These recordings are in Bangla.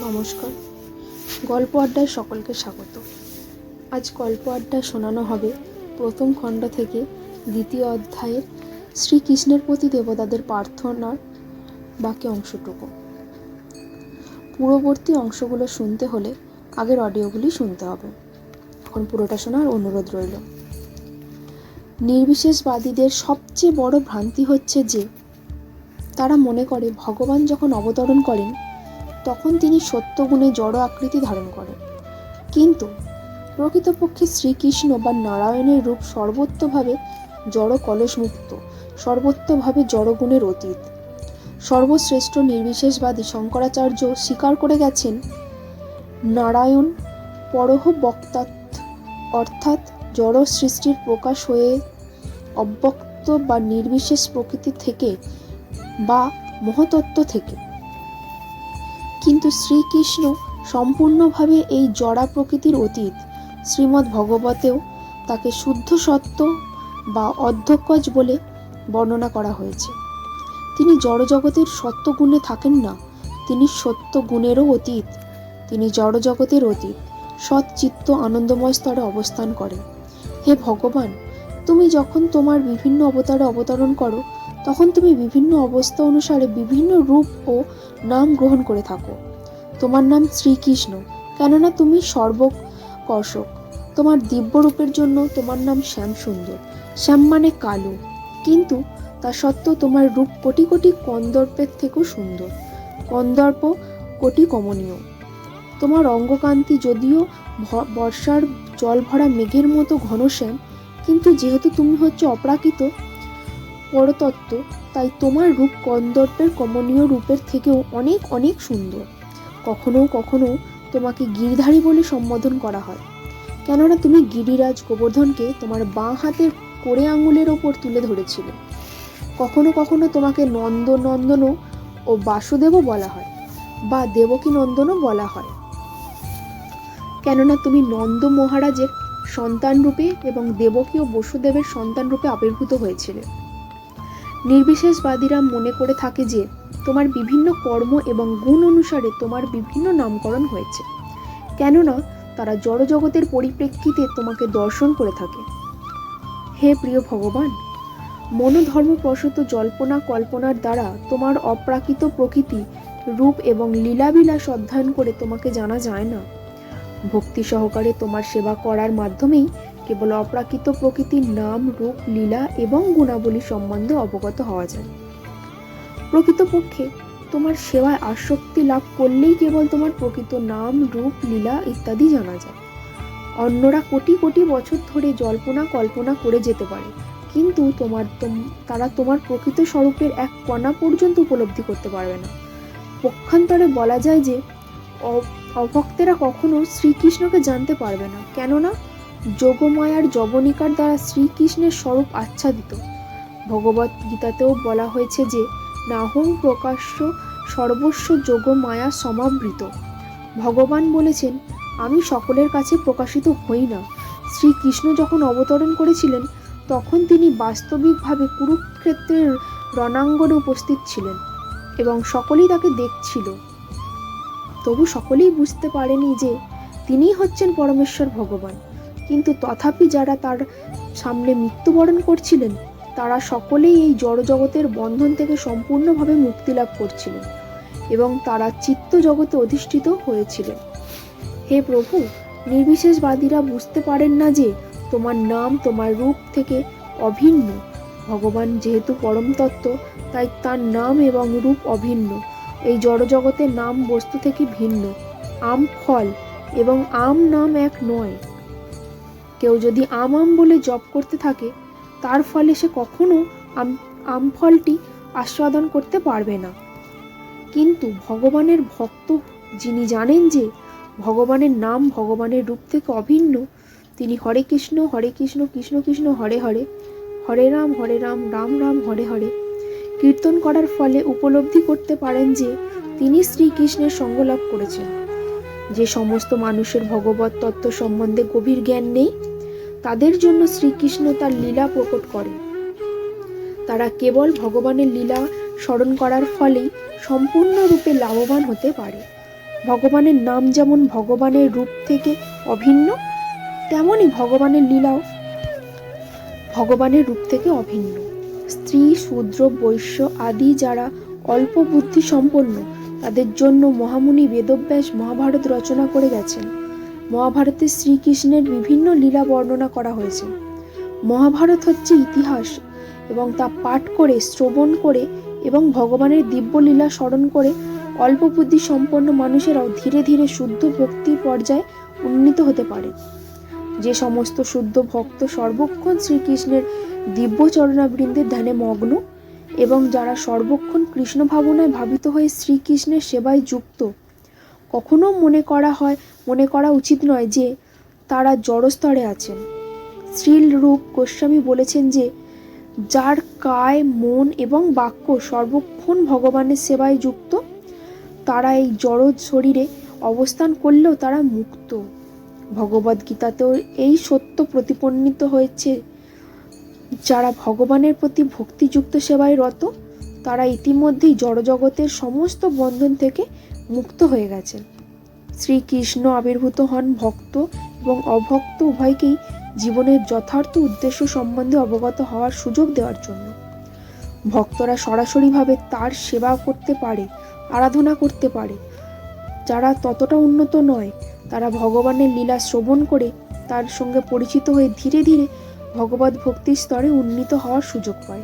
নমস্কার। গল্প আড্ডায় সকলকে স্বাগত। আজ গল্প আড্ডায় শোনানো হবে প্রথম খণ্ড থেকে দ্বিতীয় অধ্যায়ের শ্রীকৃষ্ণের প্রতি দেবতাদের প্রার্থনার বাকি অংশটুকু। পূর্ববর্তী অংশগুলো শুনতে হলে আগের অডিওগুলি শুনতে হবে। এখন পুরোটা শোনার অনুরোধ রইল। নির্বিশেষবাদীদের সবচেয়ে বড় ভ্রান্তি হচ্ছে যে, তারা মনে করে ভগবান যখন অবতরণ করেন তখন তিনি সত্যগুণে জড় আকৃতি ধারণ করেন। কিন্তু প্রকৃতপক্ষে শ্রীকৃষ্ণ বা নারায়ণের রূপ সর্বত্রভাবে জড় কলসমুক্ত সর্বত্রভাবে জড়গুণের অতীত। সর্বশ্রেষ্ঠ নির্বিশেষবাদী শঙ্করাচার্য স্বীকার করে গেছেন, নারায়ণ পরহ বক্তাৎ, অর্থাৎ জড় সৃষ্টির প্রকাশ হয়ে অব্যক্ত বা নির্বিশেষ প্রকৃতি থেকে বা মহতত্ত্ব থেকে কিন্তু শ্রীকৃষ্ণ সম্পূর্ণভাবে এই জড়া প্রকৃতির অতীত। শ্রীমদ্ ভগবতেও তাকে শুদ্ধ সত্য বা অধ্যক্ষজ বলে বর্ণনা করা হয়েছে। তিনি জড়জগতের সত্যগুণে থাকেন না, তিনি সত্য গুণেরও অতীত। তিনি জড়জগতের অতীত সৎচিত্ত আনন্দময় স্তরে অবস্থান করেন হে ভগবান, তুমি যখন তোমার বিভিন্ন অবতারে অবতরণ করো, তখন তুমি বিভিন্ন অবস্থা অনুসারে বিভিন্ন রূপ ও নাম গ্রহণ করে থাকো। তোমার নাম শ্রীকৃষ্ণ, কেননা তুমি সর্বকর্ষক। তোমার দিব্য রূপের জন্য তোমার নাম শ্যাম সুন্দর শ্যাম মানে কালো। কিন্তু তা সত্ত্বেও তোমার রূপ কোটি কোটি কন্দর্পের থেকেও সুন্দর। কন্দর্প কোটি কমনীয়। তোমার অঙ্গকান্তি যদিও বর্ষার জল ভরা মেঘের মতো ঘনশ্যাম কিন্তু যেহেতু তুমি হচ্ছে অপ্রাকৃত পরতত্ত্ব, তাই তোমার রূপ কন্দর্পের কমনীয় রূপের থেকেও অনেক অনেক সুন্দর। কখনো কখনো তোমাকে গিরিধারী বলে সম্বোধন করা হয়। কেননা তুমি গিরিরাজ গোবর্ধনকে তোমার বাঁ হাতের কোড়ে আঙুলের ওপর তুলে ধরেছিলে। কখনো কখনো তোমাকে নন্দ নন্দনও ও বাসুদেবও বলা হয় বা দেবকী নন্দনও বলা হয়। কেননা তুমি নন্দ মহারাজের সন্তান রূপে এবং দেবকী ও বসুদেবের সন্তান রূপে আবির্ভূত হয়েছিলে। নির্বিশেষবাদীরা মনে করে থাকে যে তোমার বিভিন্ন কর্ম এবং গুণ অনুসারে তোমার বিভিন্ন নামকরণ হয়েছে। কেননা, তারা জড়জগতের পরিপ্রেক্ষিতে তোমাকে দর্শন করে থাকে। হে প্রিয় ভগবান, মনোধর্মপ্রসূত জল্পনা কল্পনার দ্বারা তোমার অপ্রাকৃত প্রকৃতি, রূপ এবং লীলাবিলাস অধ্যয়ন করে তোমাকে জানা যায় না। ভক্তি সহকারে তোমার সেবা করার মাধ্যমেই কেবল অপ্রাকৃত প্রকৃতির নাম, রূপ, লীলা এবং গুণাবলী সম্বন্ধে অবগত হওয়া যায়। প্রকৃতপক্ষে তোমার সেবায় আসক্তি লাভ করলেই কেবল তোমার প্রকৃত নাম, রূপ, লীলা ইত্যাদি জানা যায়। অন্যরা কোটি কোটি বছর ধরে জল্পনা, কল্পনা করে যেতে পারে, কিন্তু তোমার তোম- তারা তোমার প্রকৃত স্বরূপের এক কণা পর্যন্ত উপলব্ধি করতে পারবে না। পক্ষান্তরে বলা যায় যে অভক্তেরা কখনো শ্রীকৃষ্ণকে জানতে পারবে না, কেননা যোগমায়ার জবনিকার দ্বারা শ্রীকৃষ্ণের স্বরূপ আচ্ছাদিত। ভগবত গীতাতেও বলা হয়েছে যে নাহং প্রকাশ্য সর্বস্ব যোগমায়া সমাবৃত। ভগবান বলেছেন, আমি সকলের কাছে প্রকাশিত হই না। শ্রীকৃষ্ণ যখন অবতরণ করেছিলেন, তখন তিনি বাস্তবিকভাবে কুরুক্ষেত্রের রণাঙ্গনে উপস্থিত ছিলেন এবং সকলেই তাকে দেখছিল। তবু সকলেই বুঝতে পারেনি যে, তিনিই হচ্ছেন পরমেশ্বর ভগবান। কিন্তু তথাপি যারা তার সামনে মৃত্যুবরণ করছিলেন তারা সকলেই এই জড়জগতের বন্ধন থেকে সম্পূর্ণভাবে মুক্তি লাভ করছিলেন এবং তারা চিত্ত জগতে অধিষ্ঠিত হয়েছিলেন। হে প্রভু, নির্বিশেষবাদীরা বুঝতে পারেন না যে তোমার নাম তোমার রূপ থেকে অভিন্ন। ভগবান যেহেতু পরম তত্ত্ব তাই তার নাম এবং রূপ অভিন্ন। এই জড়জগতের নাম বস্তু থেকে ভিন্ন। আম ফল এবং আম নাম এক নয়। কেউ যদি আম আম বলে জপ করতে থাকে তার ফলে সে কখনো আম আম ফলটি আস্বাদন করতে পারবে না। কিন্তু ভগবানের ভক্ত যিনি জানেন যে ভগবানের নাম ভগবানের রূপ থেকে অভিন্ন, তিনি হরে কৃষ্ণ হরে কৃষ্ণ কৃষ্ণ কৃষ্ণ, হরে হরে হরে রাম হরে রাম রাম রাম, হরে হরে কীর্তন করার ফলে উপলব্ধি করতে পারেন যে তিনি শ্রীকৃষ্ণের সঙ্গ লাভ করেছেন। যে সমস্ত মানুষের ভগবত তত্ত্ব সম্বন্ধে গভীর জ্ঞান নেই তাদের জন্য শ্রীকৃষ্ণ তার লীলা প্রকট করেন তারা কেবল ভগবানের লীলা স্মরণ করার ফলেই সম্পূর্ণরূপে লাভবান হতে পারে। ভগবানের নাম যেমন ভগবানের রূপ থেকে অভিন্ন, তেমনই ভগবানের লীলাও ভগবানের রূপ থেকে অভিন্ন। স্ত্রী, শূদ্র, বৈশ্য আদি যারা অল্প বুদ্ধি সম্পন্ন, তাদের জন্য মহামুনি বেদব্যাস মহাভারত রচনা করে গেছেন। মহাভারতে শ্রীকৃষ্ণের বিভিন্ন লীলা বর্ণনা করা হয়েছে। মহাভারত হচ্ছে ইতিহাস এবং তা পাঠ করে, শ্রবণ করে এবং ভগবানের দিব্য লীলা স্মরণ করে অল্প বুদ্ধি সম্পন্ন মানুষেরাও ধীরে ধীরে শুদ্ধ ভক্তি পর্যায়ে উন্নীত হতে পারে। যে সমস্ত শুদ্ধ ভক্ত সর্বক্ষণ শ্রীকৃষ্ণের দিব্য চরণাবৃন্দের ধ্যানে মগ্ন এবং যারা সর্বক্ষণ কৃষ্ণ ভাবনায় ভাবিত হয়ে শ্রীকৃষ্ণের সেবায় যুক্ত কখনো মনে করা হয়, মনে করা উচিত নয় যে তারা জড়স্তরে আছেন। শ্রীল রূপ গোস্বামী বলেছেন যে, যার কায়, মন এবং বাক্য সর্বক্ষণ ভগবানের সেবায় যুক্ত, তারা এই জড় শরীরে অবস্থান করলেও তারা মুক্ত। ভগবদ্গীতাতেও এই সত্য প্রতিপন্নিত হয়েছে। যারা ভগবানের প্রতি ভক্তিযুক্ত সেবায় রত তারা ইতিমধ্যেই জড়জগতের সমস্ত বন্ধন থেকে মুক্ত হয়ে গেছেন। শ্রীকৃষ্ণ আবির্ভূত হন ভক্ত এবং অভক্ত উভয়কেই জীবনের যথার্থ উদ্দেশ্য সম্বন্ধে অবগত হওয়ার সুযোগ দেওয়ার জন্য। ভক্তরা সরাসরিভাবে তার সেবা করতে পারে, আরাধনা করতে পারে। যারা ততটা উন্নত নয়, তারা ভগবানের লীলা শ্রবণ করে তার সঙ্গে পরিচিত হয়ে ধীরে ধীরে ভগবত ভক্তির স্তরে উন্নীত হওয়ার সুযোগ পায়।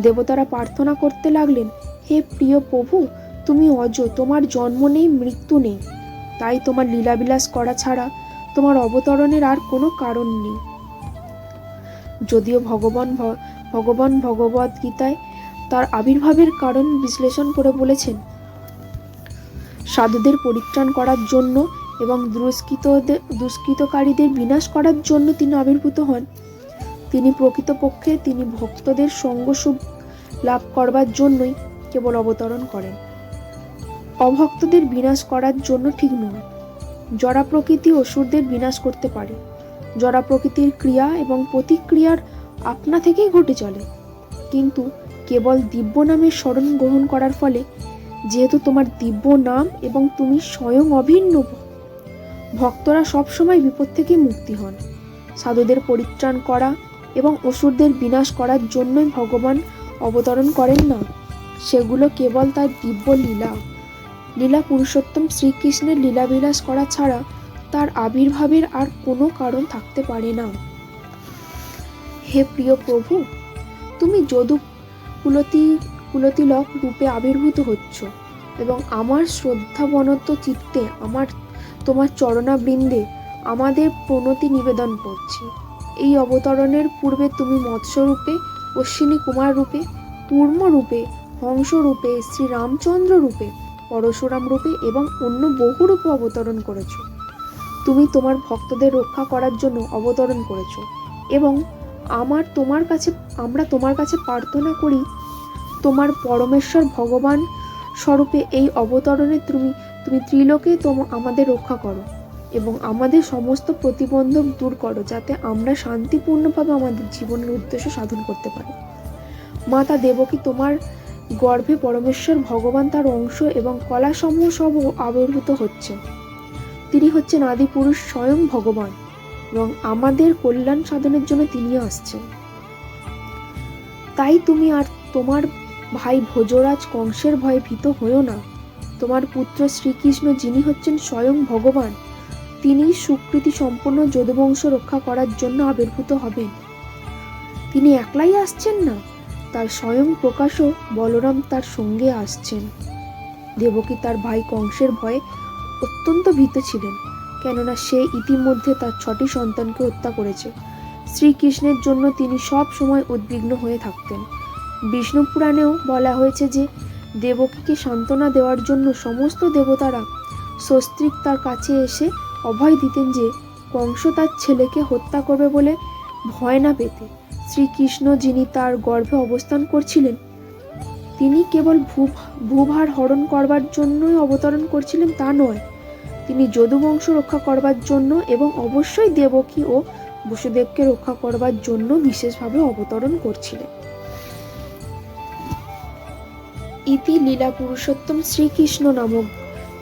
দেবতারা প্রার্থনা করতে লাগলেন, হে প্রিয় প্রভু তুমি অজ তোমার জন্ম নেই, মৃত্যু নেই। তাই তোমার লীলাবিলাস করা ছাড়া তোমার অবতরণের আর কোনো কারণ নেই। যদিও ভগবান ভগবান ভগবদ গীতায় তার আবির্ভাবের কারণ বিশ্লেষণ করে বলেছেন, সাধুদের পরিত্রাণ করার জন্য এবং দুষ্কৃতদের দুষ্কৃতকারীদের বিনাশ করার জন্য তিনি আবির্ভূত হন। তিনি প্রকৃতপক্ষে তিনি ভক্তদের সঙ্গ লাভ করবার জন্যই কেবল অবতরণ করেন। অভক্তদের বিনাশ করার জন্য ঠিক নয়। জরা প্রকৃতি অসুরদের বিনাশ করতে পারে। জরা প্রকৃতির ক্রিয়া এবং প্রতিক্রিয়ার আপনা থেকেই ঘটে চলে। কিন্তু কেবল দিব্য নামের স্মরণ গ্রহণ করার ফলে যেহেতু তোমার দিব্য নাম এবং তুমি স্বয়ং অভিন্ন ভক্তরা সবসময় বিপদ থেকে মুক্তি হন। সাধুদের পরিত্রাণ করা এবং অসুরদের বিনাশ করার জন্যই ভগবান অবতরণ করেন না। সেগুলো কেবল তার দিব্য লীলা। লীলা পুরুষোত্তম শ্রীকৃষ্ণের লীলাবিলাস করা ছাড়া তার আবির্ভাবের আর কোনো কারণ থাকতে পারে না। হে প্রিয় প্রভু, তুমি যদু কুলতি কুলতিলক রূপে আবির্ভূত হচ্ছ এবং আমার শ্রদ্ধাবনত চিত্তে আমার, তোমার চরণাবৃন্দে আমাদের প্রণতি নিবেদন করছি। এই অবতরণের পূর্বে তুমি মৎস্যরূপে অশ্বিনী কুমার রূপে কূর্ম হংসরূপে হংস রূপে শ্রীরামচন্দ্র রূপে পরশুরাম রূপে এবং অন্য বহু রূপে অবতরণ করেছ। তুমি তোমার ভক্তদের রক্ষা করার জন্য অবতরণ করেছ এবং আমার তোমার কাছে, আমরা তোমার কাছে প্রার্থনা করি, তোমার পরমেশ্বর ভগবান স্বরূপে এই অবতরণে তুমি তুমি ত্রিলোকে তোম, আমাদের রক্ষা করো এবং আমাদের সমস্ত প্রতিবন্ধক দূর করো যাতে আমরা শান্তিপূর্ণভাবে আমাদের জীবনের উদ্দেশ্য সাধন করতে পারি। মাতা দেবকী তোমার গর্ভে পরমেশ্বর ভগবান তার অংশ এবং কলাসমূহ সব আবির্ভূত হচ্ছে। তিনি হচ্ছেন আদি পুরুষ স্বয়ং ভগবান এবং আমাদের কল্যাণ সাধনের জন্য তিনি আসছেন। তাই তুমি আর তোমার ভাই ভোজরাজ কংসের ভয়ে ভীত হয়েও না। তোমার পুত্র শ্রীকৃষ্ণ যিনি হচ্ছেন স্বয়ং ভগবান তিনি সুকৃতি সম্পন্ন যদুবংশ রক্ষা করার জন্য আবির্ভূত হবেন। তিনি একলাই আসছেন না? তার স্বয়ং প্রকাশও বলরাম তার সঙ্গে আসছেন। দেবকী তার ভাই কংসের ভয়ে অত্যন্ত ভীত ছিলেন, কেননা সে ইতিমধ্যে তার ছটি সন্তানকে হত্যা করেছে। শ্রীকৃষ্ণের জন্য তিনি সব সময় উদ্বিগ্ন হয়ে থাকতেন। বিষ্ণু পুরাণেও বলা হয়েছে যে, দেবকীকে সান্ত্বনা দেওয়ার জন্য সমস্ত দেবতারা স্বস্ত্রিক তার কাছে এসে অভয় দিতেন যে, কংস তার ছেলেকে হত্যা করবে বলে ভয় না পেতে শ্রীকৃষ্ণ যিনি তার গর্ভে অবস্থান করছিলেন, তিনি কেবল ভূ ভূভার হরণ করবার জন্যই অবতরণ করছিলেন তা নয়। তিনি যদুবংশ রক্ষা করবার জন্য এবং অবশ্যই দেবকী ও বসুদেবকে রক্ষা করবার জন্য বিশেষভাবে অবতরণ করছিলেন। ইতি লীলা পুরুষোত্তম শ্রীকৃষ্ণ নামক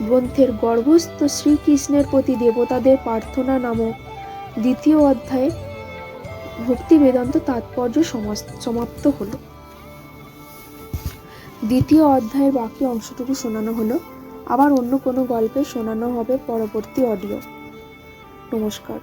গ্রন্থের গর্ভস্থ শ্রীকৃষ্ণের প্রতি দেবতাদের প্রার্থনা নামক দ্বিতীয় অধ্যায়ে ভক্তি বেদান্ত তাৎপর্য সমাপ্ত হলো। দ্বিতীয় অধ্যায়ের বাকি অংশটুকু শোনানো হলো। আবার অন্য কোনো গল্পে শোনানো হবে পরবর্তী অডিও। নমস্কার।